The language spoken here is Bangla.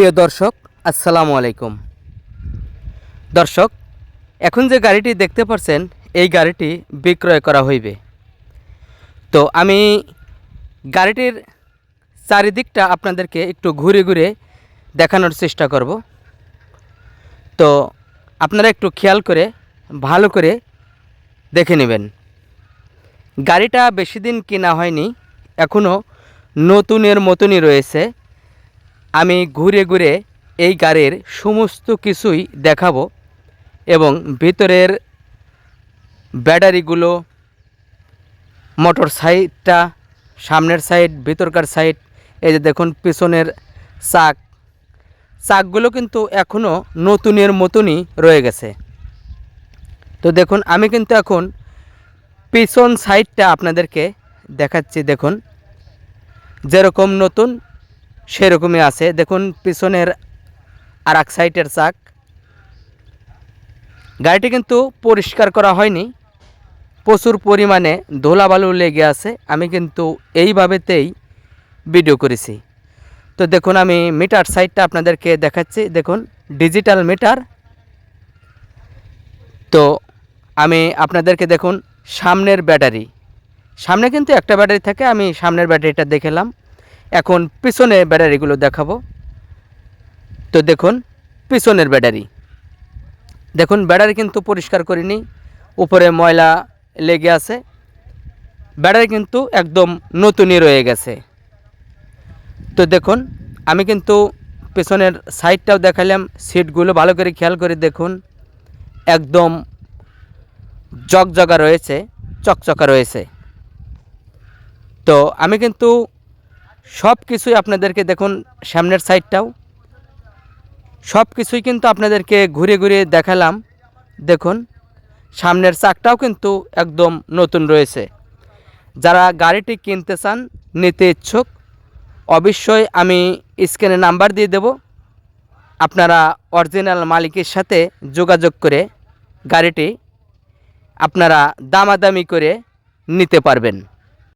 প্রিয় দর্শক, আসসালামু আলাইকুম। দর্শক, এখন যে গাড়িটি দেখতে পাচ্ছেন এই গাড়িটি বিক্রয় করা হইবে। তো আমি গাড়িটির চারিদিকটা আপনাদেরকে একটু ঘুরে ঘুরে দেখানোর চেষ্টা করব। তো আপনারা একটু খেয়াল করে, ভালো করে দেখে নেবেন। গাড়িটা বেশি দিন কেনা হয়নি এখনও নতুনের মতনই রয়েছে। আমি ঘুরে ঘুরে এই গাড়ির সমস্ত কিছুই দেখাবো এবং ভিতরের ব্যাটারিগুলো মোটর সাইডটা সামনের সাইড, ভিতরকার সাইড, এই যে দেখুন পিছনের চাক। চাকগুলো কিন্তু এখনও নতুনের মতনই রয়ে গেছে। তো দেখুন, আমি কিন্তু এখন পিছন সাইডটা আপনাদেরকে দেখাচ্ছি। দেখুন, যেরকম নতুন সেরকমই আছে। দেখুন, পিছনের আর এক সাইডের চাক। গাড়িটি কিন্তু পরিষ্কার করা হয়নি। প্রচুর পরিমাণে ধুলাবালু লেগে আছে। আমি কিন্তু এইভাবেতেই ভিডিও করেছি। তো দেখুন, আমি মিটার সাইডটা আপনাদেরকে দেখাচ্ছি। দেখুন, ডিজিটাল মিটার। তো আমি আপনাদেরকে দেখুন, সামনের ব্যাটারি। সামনে কিন্তু একটা ব্যাটারি থাকে, আমি সামনের ব্যাটারিটা দেখালাম এখন পিছনে ব্যাটারিগুলো দেখাবো। তো দেখুন, পিছনের ব্যাটারি। দেখুন, ব্যাটারি কিন্তু পরিষ্কার করিনি, উপরে ময়লা লেগে আছে। ব্যাটারি কিন্তু একদম নতুনই রয়ে গেছে। তো দেখুন, আমি কিন্তু পেছনের সাইডটাও দেখালাম সিটগুলো ভালো করে খেয়াল করে দেখুন। একদম জগজগা রয়েছে, চকচকা রয়েছে। তো আমি কিন্তু সব কিছুই আপনাদেরকে দেখুন সামনের সাইডটাও। সব কিছুই কিন্তু আপনাদেরকে ঘুরে ঘুরে দেখালাম। দেখুন, সামনের চাকটাও কিন্তু একদম নতুন রয়েছে। যারা গাড়িটি কিনতে চান, নিতে ইচ্ছুক, অবশ্যই আমি স্ক্রিনে নাম্বার দিয়ে দেব। আপনারা অরিজিনাল মালিকের সাথে যোগাযোগ করে গাড়িটি আপনারা দামাদামি করে নিতে পারবেন।